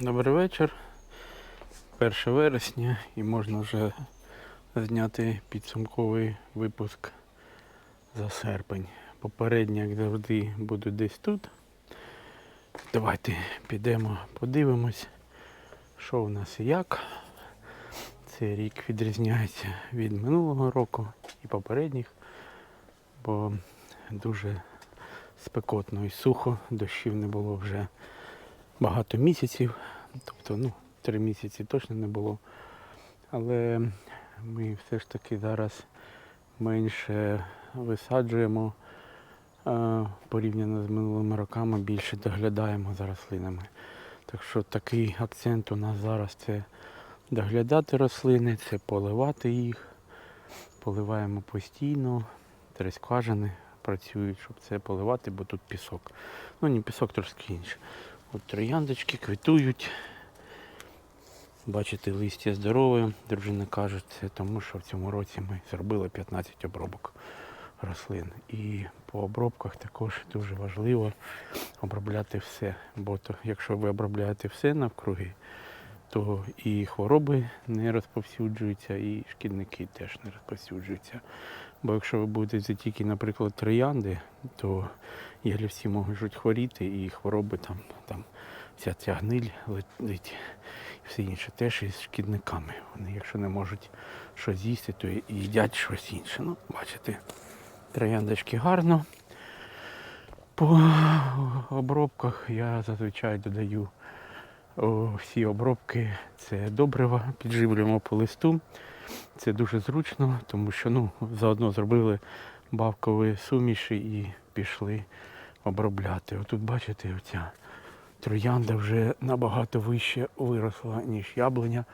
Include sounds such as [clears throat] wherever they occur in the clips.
Добрий вечір. 1 вересня і можна вже зняти підсумковий випуск за серпень. Попередні, як завжди, будуть десь тут. Давайте підемо, подивимось, що в нас і як. Цей рік відрізняється від минулого року і попередніх, бо дуже спекотно і сухо, дощів не було вже багато місяців. Тобто, ну, три місяці точно не було. Але ми все ж таки зараз менше висаджуємо порівняно з минулими роками, більше доглядаємо за рослинами. Так що такий акцент у нас зараз це доглядати рослини, це поливати їх. Поливаємо постійно, три скважини працюють, щоб це поливати, бо тут пісок. Ну не пісок, трошки інше. От трояндочки квітують. Бачите, листя здорове. Дружина каже, це тому що в цьому році ми зробили 15 обробок рослин. І по обробках також дуже важливо обробляти все. Бо то, якщо ви обробляєте все навкруги, то і хвороби не розповсюджуються, і шкідники теж не розповсюджуються. Бо якщо ви будете тільки, наприклад, троянди, то ялівці можуть хворіти і хвороби там, там вся ця гниль летить і все інше теж із шкідниками. Вони, якщо не можуть щось з'їсти, то їдять щось інше. Ну, бачите, трояндочки гарно. По обробках я зазвичай додаю всі обробки. Це добрива, підживлюємо по листу. Це дуже зручно, тому що ну, заодно зробили бавкові суміші і пішли обробляти. Отут бачите, оця троянда вже набагато вище виросла, ніж яблуня.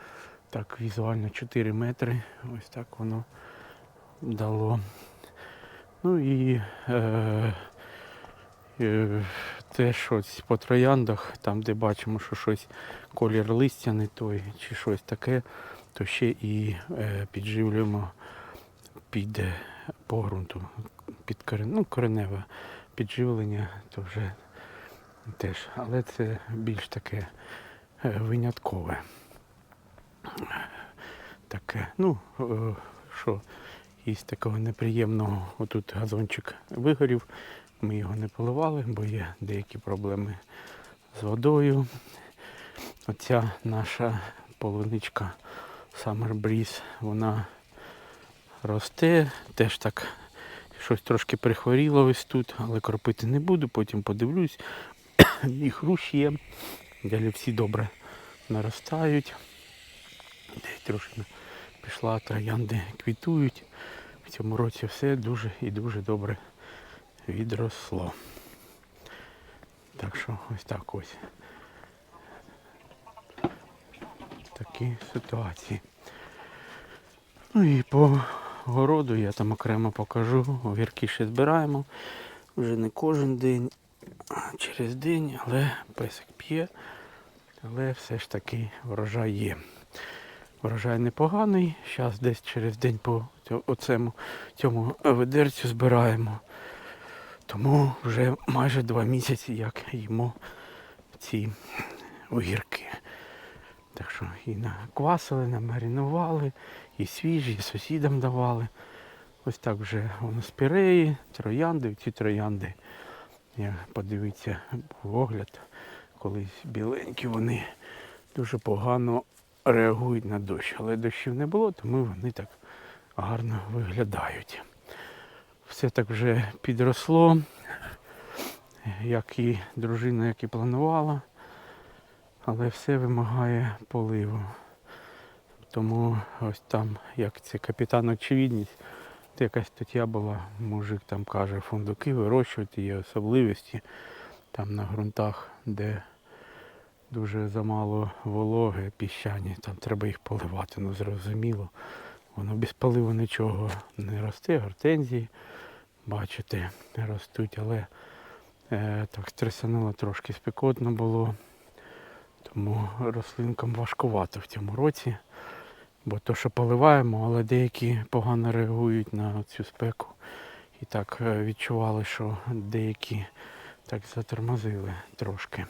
Так, візуально 4 метри. Ось так воно дало. Ну і е, е, теж ось по трояндах, там де бачимо, що щось колір листя не той чи щось таке, то ще і е, підживлюємо під е, по ґрунту, під корен, ну, кореневе підживлення, то вже теж, але це більш таке е, виняткове. Таке, ну, що із такого неприємного, отут газончик вигорів, ми його не поливали, бо є деякі проблеми з водою. Оця наша полуничка Summer Breeze, вона росте, теж так щось трошки прихворіло ось тут, але кропити не буду, потім подивлюсь. [coughs] І хрущ є. Далі всі добре наростають. Десь трошки пішла, троянди квітують. В цьому році все дуже і дуже добре відросло. Так що ось так ось. Такі ситуації. Ну і по городу я там окремо покажу. Огірки ще збираємо. Вже не кожен день, через день, але песик п'є. Але все ж таки врожай є. Врожай непоганий. Зараз десь через день по цьо- оцему, цьому ведерцю збираємо. Тому вже майже два місяці як їмо ці огірки. Так що і наквасили, намаринували, і свіжі, і сусідам давали. Ось так вже воно спіреї, троянди, ці троянди. Я подивіться був огляд, колись біленькі вони дуже погано реагують на дощ. Але дощів не було, тому вони так гарно виглядають. Все так вже підросло, як і дружина, як і планувала, але все вимагає поливу. Тому ось там, як це капітан очевидність, то якась стаття була, мужик там каже, фундуки вирощувати є особливості там на ґрунтах, де дуже замало вологи, піщані, там треба їх поливати, ну зрозуміло. Воно без поливу нічого не росте, гортензії, бачите, ростуть, але е, так стресануло трошки спекотно було. Тому рослинкам важкувато в цьому році. Бо то, що поливаємо, але деякі погано реагують на цю спеку. І так е, відчували, що деякі так затормозили трошки.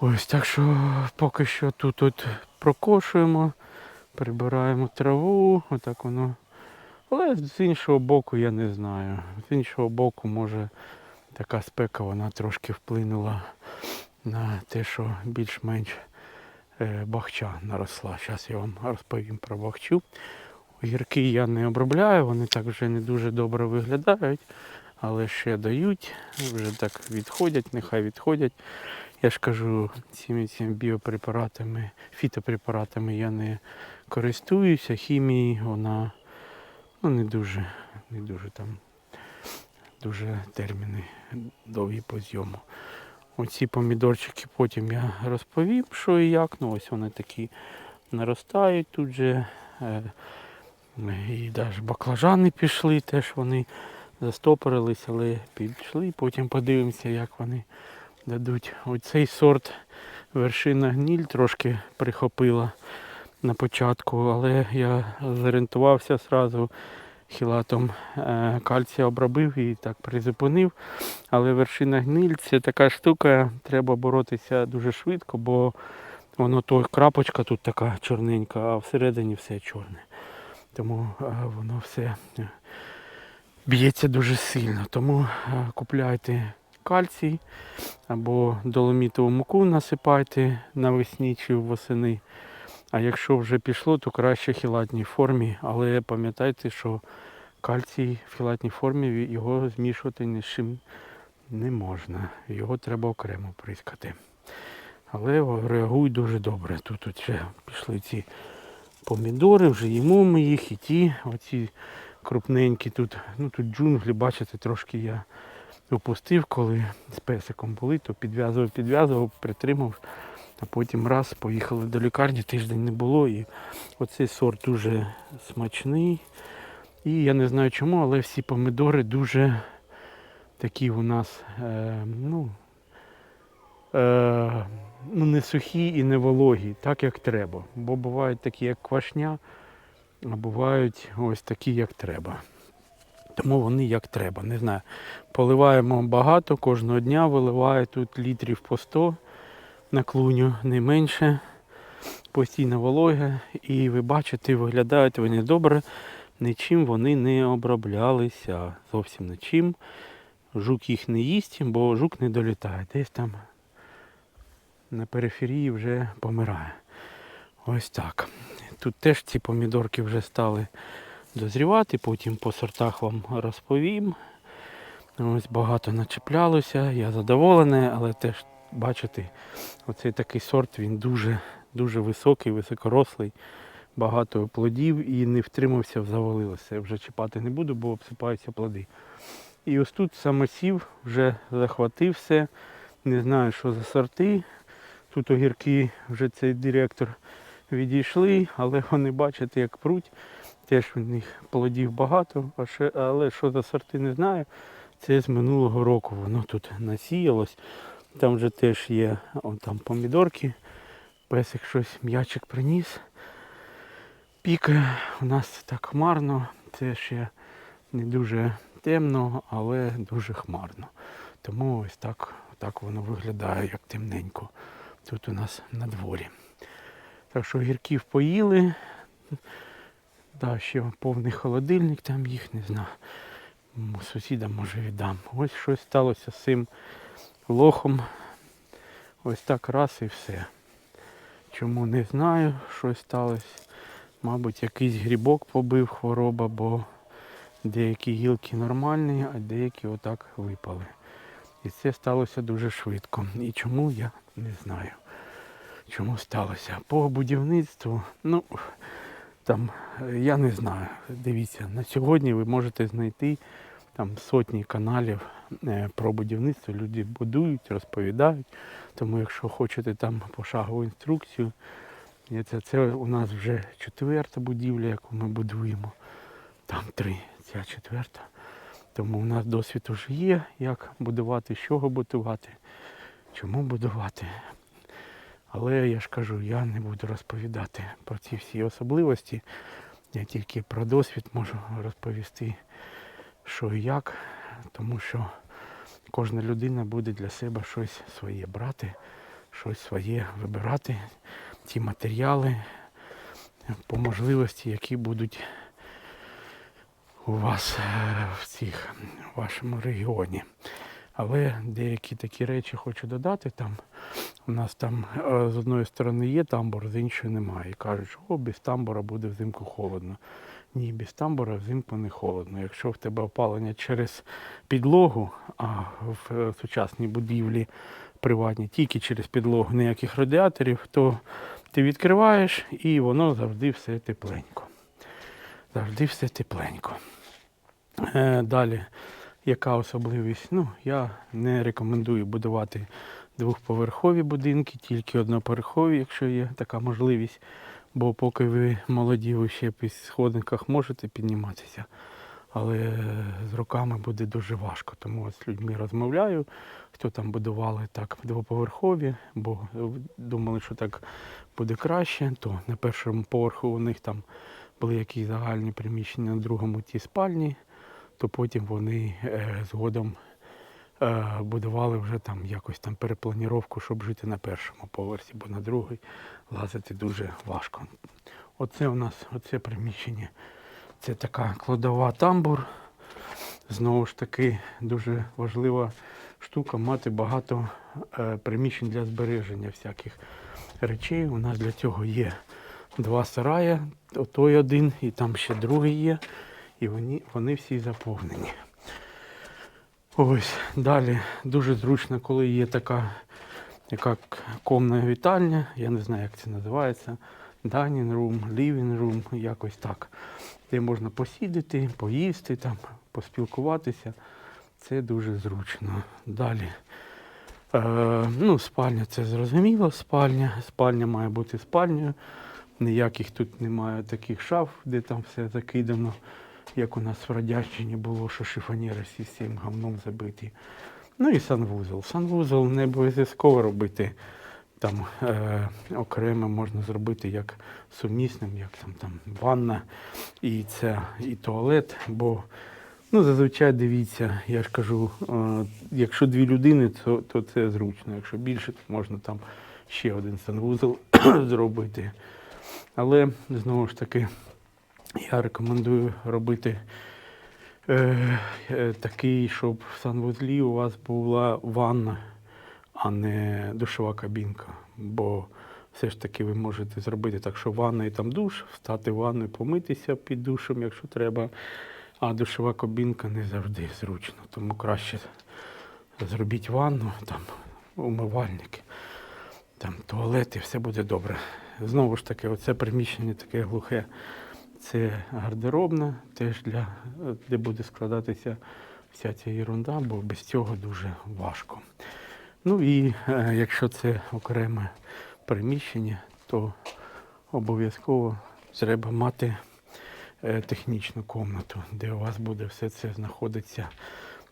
Ось так що поки що тут, прокошуємо, прибираємо траву, отак воно. Але з іншого боку я не знаю. З іншого боку, може така спека вона трошки вплинула на те, що більш-менш е, бахча наросла. Зараз я вам розповім про бахчу. Огірки я не обробляю, вони так вже не дуже добре виглядають, але ще дають, вже так відходять, нехай відходять. Я ж кажу, цими, цими біопрепаратами, фітопрепаратами я не користуюся. Хімії вона ну, не дуже, не дуже там, дуже терміни довгі по зйому. Оці помідорчики потім я розповім, що і як. Ну ось вони такі наростають тут же. Е, І навіть баклажани пішли, теж вони застопорились, але пішли. Потім подивимося, як вони дадуть. Оцей сорт вершина гніль трошки прихопила на початку, але я зорієнтувався одразу хілатом е, кальція обробив і так призупинив. Але вершина гниль це така штука, треба боротися дуже швидко, бо воно то крапочка тут така чорненька, а всередині все чорне. Тому е, воно все е, б'ється дуже сильно. Тому купляйте кальцій або доломітову муку насипайте навесні чи восени. А якщо вже пішло, то краще в хілатній формі. Але пам'ятайте, що кальцій в хілатній формі його змішувати ні з чим не можна. Його треба окремо прискати. Але реагують дуже добре. Тут, ще пішли ці помідори, вже їмо ми їх і ті, оці крупненькі тут. Ну тут джунглі, бачите, трошки я опустив, коли з песиком були, то підв'язував, підв'язував, притримав, а потім раз поїхали до лікарні, тиждень не було. І оцей сорт дуже смачний. І я не знаю чому, але всі помідори дуже такі у нас, е, ну, е, ну, не сухі і не вологі, так як треба. Бо бувають такі, як квашня, а бувають ось такі, як треба. Тому вони як треба. Не знаю. Поливаємо багато, кожного дня виливаю тут літрів по 100 на клуню, не менше. Постійно вологе. І ви бачите, виглядають вони добре. Нічим вони не оброблялися. Зовсім нічим. Жук їх не їсть, бо жук не долітає. Десь там на периферії вже помирає. Ось так. Тут теж ці помідорки вже стали дозрівати, потім по сортах вам розповім. Ось багато начеплялося, я задоволений, але теж бачите, оцей такий сорт він дуже дуже високий, високорослий, багато плодів і не втримався, завалилося. Я вже чіпати не буду, бо обсипаються плоди. І ось тут самосів вже захватив все. Не знаю, що за сорти. Тут огірки вже цей директор відійшли, але вони бачите, як пруть. Теж у них плодів багато, але що за сорти не знаю. Це з минулого року воно тут насіялось. Там вже теж є он там помідорки. Песик щось м'ячик приніс. Пікає. У нас так хмарно. Це ще не дуже темно, але дуже хмарно. Тому ось так, так воно виглядає, як темненько. Тут у нас на дворі. Так що гірків поїли. Да, ще повний холодильник, там їх не знаю. Сусідам може віддам. Ось щось сталося з цим лохом. Ось так раз і все. Чому не знаю, що сталося. Мабуть, якийсь грибок побив хвороба, бо деякі гілки нормальні, а деякі отак випали. І це сталося дуже швидко. І чому я не знаю. Чому сталося? По будівництву, ну там е, я не знаю. Дивіться, на сьогодні ви можете знайти там сотні каналів е, про будівництво. Люди будують, розповідають. Тому якщо хочете там пошагову інструкцію, це, це у нас вже четверта будівля, яку ми будуємо. Там три, ця четверта. Тому у нас досвід вже є, як будувати, з чого будувати, чому будувати. Але я ж кажу, я не буду розповідати про ці всі особливості. Я тільки про досвід можу розповісти, що і як, тому що кожна людина буде для себе щось своє брати. щось своє вибирати, ті матеріали по можливості, які будуть у вас е, в цих в вашому регіоні. Але деякі такі речі хочу додати. Там у нас там е, з одної сторони є тамбур, з іншої немає. І кажуть, що без тамбура буде взимку холодно. Ні, без тамбура взимку не холодно. Якщо в тебе опалення через підлогу, а в е, сучасній будівлі приватній тільки через підлогу ніяких радіаторів, то ти відкриваєш і воно завжди все тепленько. Завжди все тепленько. Е, Далі, яка особливість? Ну, я не рекомендую будувати двохповерхові будинки, тільки одноповерхові, якщо є така можливість. Бо поки ви молоді, ви ще по сходинках можете підніматися, але з роками буде дуже важко. Тому з людьми розмовляю, хто там будували так двоповерхові, бо думали, що так буде краще, то на першому поверху у них там були якісь загальні приміщення, на другому ті спальні, то потім вони е, згодом е, будували вже там якось там перепланіровку, щоб жити на першому поверсі, бо на другий лазити дуже важко. Оце у нас оце приміщення. Це така кладова тамбур. Знову ж таки, дуже важлива штука мати багато е, приміщень для збереження всяких речей. У нас для цього є два сараї, той один і там ще другий є. І вони, вони всі заповнені. Ось далі дуже зручно, коли є така, к- комна вітальня, я не знаю, як це називається. Dining room, living room, якось так. Де можна посідати, поїсти, там, поспілкуватися. Це дуже зручно. Далі. Е, ну, спальня це зрозуміло, спальня. Спальня має бути спальнею. Ніяких тут немає таких шаф, де там все закидано, як у нас в Радянщині було, що шифонєри всі з цим гамном забиті. Ну і санвузол. Санвузол не обов'язково робити там е, окремо можна зробити як сумісним, як там, там ванна і це, і туалет. Бо ну, зазвичай дивіться, я ж кажу, е, якщо дві людини, то, то це зручно. Якщо більше, то можна там ще один санвузол [clears throat] зробити. Але знову ж таки, я рекомендую робити такий, щоб в санвузлі у вас була ванна, а не душова кабінка. Бо все ж таки ви можете зробити так, що ванна і там душ, встати в ванну і помитися під душем, якщо треба. А душова кабінка не завжди зручно. Тому краще зробіть ванну, там умивальники, там туалет все буде добре. Знову ж таки, оце приміщення таке глухе. Це гардеробна, теж для, де буде складатися вся ця ерунда, бо без цього дуже важко. Ну і е, якщо це окреме приміщення, то обов'язково треба мати е, технічну комнату, де у вас буде все це знаходитися.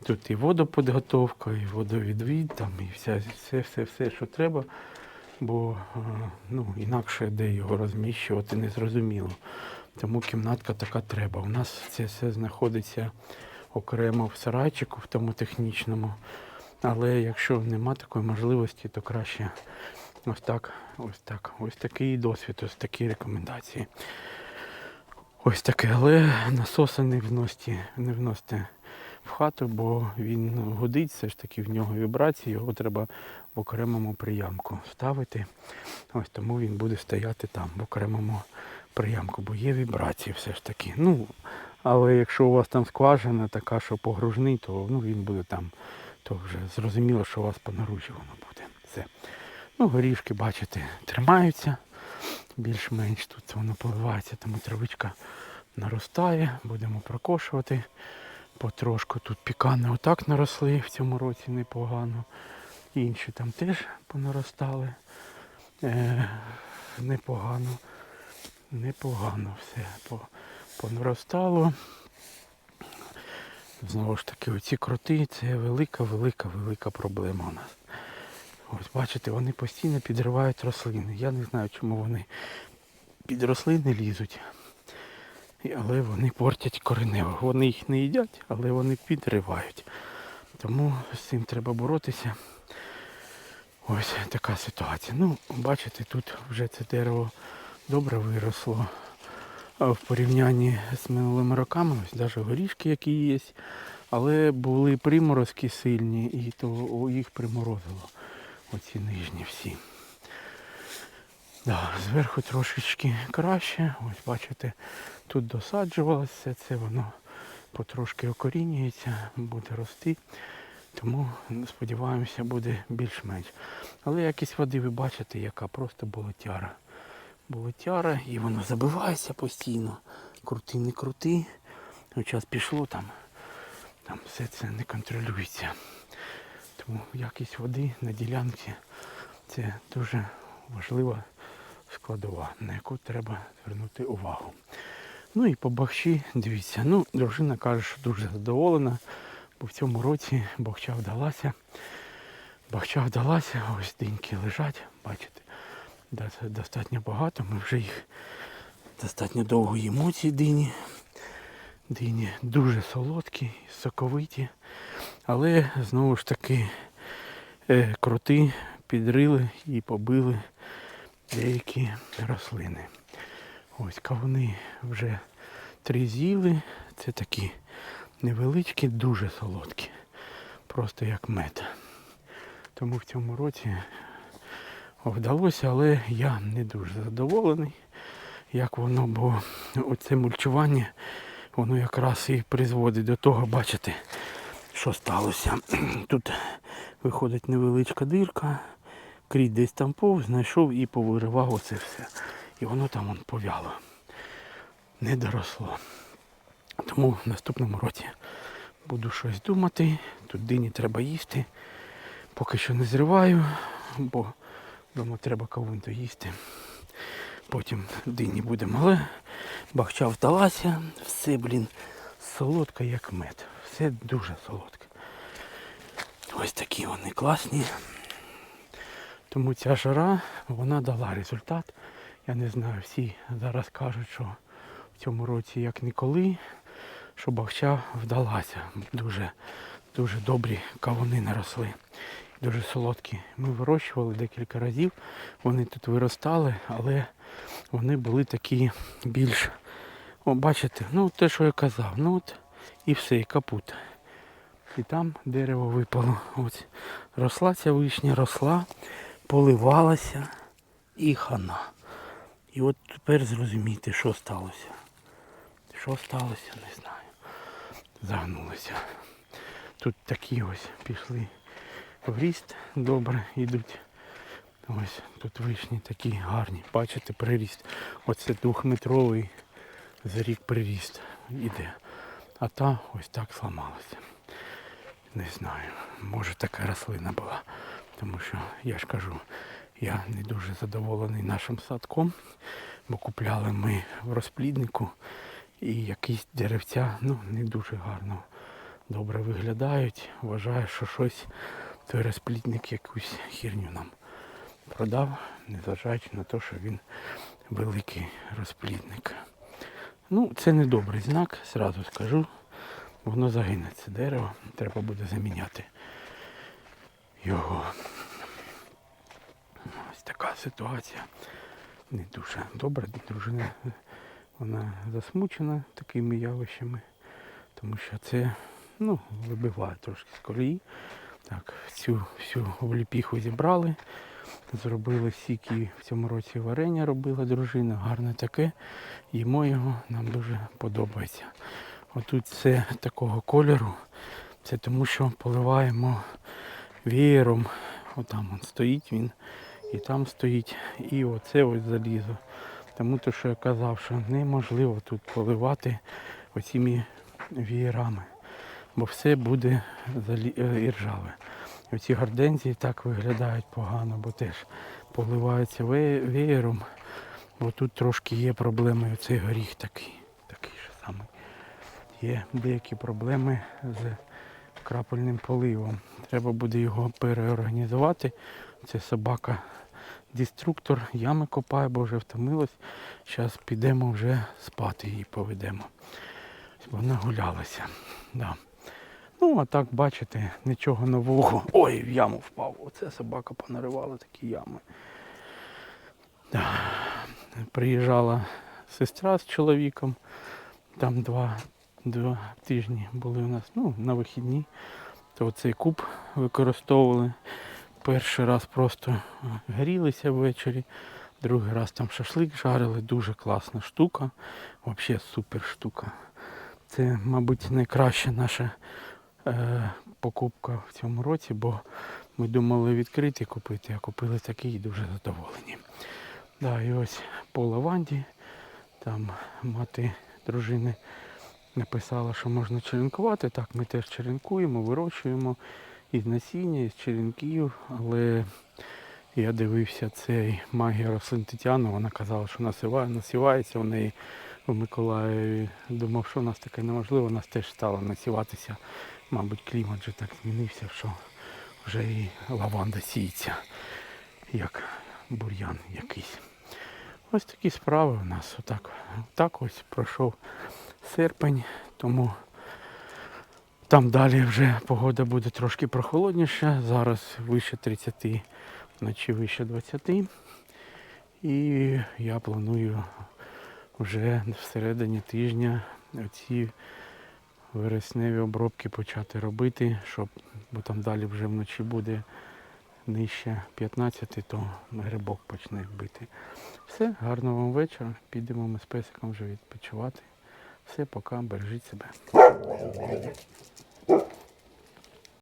Тут і водоподготовка, і водовідвід, там, і вся, все, все, все, що треба. Бо е, ну, інакше де його розміщувати не зрозуміло. Тому кімнатка така треба. У нас це все знаходиться окремо в сарайчику, в тому технічному. Але якщо нема такої можливості, то краще ось так, ось так. Ось такий досвід, ось такі рекомендації. Ось таке, але насоса не вносьте, не вносьте в хату, бо він гудить, все ж таки в нього вібрації, його треба в окремому приямку ставити. Ось тому він буде стояти там, в окремому приямку, бо є вібрації все ж таки. Ну, але якщо у вас там скважина така, що погружний, то ну, він буде там, то вже зрозуміло, що у вас по буде. Все. Ну, горішки, бачите, тримаються більш-менш тут воно поливається, тому травичка наростає, будемо прокошувати. Потрошку тут пікани отак наросли в цьому році непогано. Інші там теж понаростали. Е, непогано. Непогано все по- понаростало. Знову ж таки, оці кроти це велика, велика, велика проблема у нас. Ось бачите, вони постійно підривають рослини. Я не знаю, чому вони під рослини лізуть. Але вони портять коренево. Вони їх не їдять, але вони підривають. Тому з цим треба боротися. Ось така ситуація. Ну, бачите, тут вже це дерево добре виросло. В порівнянні з минулими роками, ось навіть горішки, які є, але були приморозки сильні, і то їх приморозило. Оці нижні всі. Да, зверху трошечки краще. Ось бачите, тут досаджувалося, це воно потрошки окорінюється, буде рости. Тому сподіваємося, буде більш-менш. Але якість води ви бачите, яка просто болотяра. Болотяра і воно забивається постійно. Крути, не крути. Ну, час пішло там. Там все це не контролюється. Тому якість води на ділянці це дуже важлива складова, на яку треба звернути увагу. Ну і по бахчі, дивіться, ну, дружина каже, що дуже задоволена, бо в цьому році бахча вдалася. Бахча вдалася, ось диньки лежать, бачите, достатньо багато, ми вже їх достатньо довго їмо ці дині. Дині дуже солодкі, соковиті, але знову ж таки е, кроти підрили і побили деякі рослини. Ось кавуни вже три з'їли. Це такі невеличкі, дуже солодкі. Просто як мед. Тому в цьому році вдалося, але я не дуже задоволений, як воно, бо оце мульчування, воно якраз і призводить до того, бачите, що сталося. [clears throat] Тут виходить невеличка дирка, кріт десь там повз, знайшов і повиривав оце все. І воно там вон повяло. Не доросло. Тому в наступному році буду щось думати. Тут дині треба їсти. Поки що не зриваю, бо вдома треба кавун доїсти. Потім дині будемо. Але бахча вдалася, все, блін, солодке, як мед. Все дуже солодке. Ось такі вони класні. Тому ця жара, вона дала результат. Я не знаю, всі зараз кажуть, що в цьому році як ніколи, що бахча вдалася. Дуже, дуже добрі кавуни наросли. Дуже солодкі. Ми вирощували декілька разів. Вони тут виростали, але вони були такі більш, о, бачите, ну те, що я казав, ну от і все, і капут. І там дерево випало. Ось росла ця вишня, росла, поливалася і хана. І от тепер зрозуміти, що сталося. Що сталося, не знаю. Загнулося. Тут такі ось пішли ріст добре йдуть. Ось тут вишні такі гарні. Бачите, приріст. Оце двохметровий за рік приріст іде. А та ось так зламалася. Не знаю, може така рослина була. Тому що я ж кажу, я не дуже задоволений нашим садком, бо купляли ми в розпліднику і якісь деревця ну, не дуже гарно добре виглядають. Вважаю, що щось той розплідник якусь хірню нам продав, незважаючи на те, що він великий розплідник. Ну, це не добрий знак, зразу скажу. Воно загине це дерево, треба буде заміняти його. Ось така ситуація. Не дуже добра. Дружина вона засмучена такими явищами, тому що це ну, вибиває трошки з колії. Так, цю всю обліпіху зібрали. Зробили сіки в цьому році варення робила дружина, гарне таке. Їмо його, нам дуже подобається. Отут це такого кольору. Це тому що поливаємо веєром. Отам він стоїть він. І там стоїть. І оце ось залізо. Тому то, що я казав, що неможливо тут поливати оціми вієрами. Бо все буде е, іржаве. Оці гортензії так виглядають погано, бо теж поливаються веєром. Бо тут трошки є проблеми, оцей горіх такий, такий же самий. Є деякі проблеми з крапельним поливом. Треба буде його переорганізувати. Це собака деструктор, ями копає, бо вже втомилась. Зараз підемо вже спати її поведемо. Вона гулялася. Да. Ну, а так, бачите, нічого нового. Ой, в яму впав. Оце собака понаривала такі ями. Приїжджала сестра з чоловіком. Там два, два тижні були у нас ну, на вихідні. То цей куб використовували. Перший раз просто грілися ввечері, другий раз там шашлик жарили. Дуже класна штука. Взагалі супер штука. Це, мабуть, найкраща наша е, покупка в цьому році, бо ми думали відкритий купити, а купили такий і дуже задоволені. Да, і ось по лаванді, там мати дружини написала, що можна черенкувати. Так, ми теж черенкуємо, вирощуємо із насіння, із черенків, але я дивився цей магія рослин Тетяну, вона казала, що насіває, насівається у неї в Миколаєві. Думав, що у нас таке неможливо, у нас теж стало насіватися. Мабуть, клімат вже так змінився, що вже і лаванда сіється, як бур'ян якийсь. Ось такі справи у нас. Отак, отак ось пройшов серпень, тому там далі вже погода буде трошки прохолодніша. Зараз вище 30, вночі вище 20. І я планую вже всередині тижня ці вересневі обробки почати робити, щоб, бо там далі вже вночі буде нижче 15, то грибок почне бити. Все, гарного вам вечора. Підемо ми з песиком вже відпочивати. Все, пока, бережіть себе.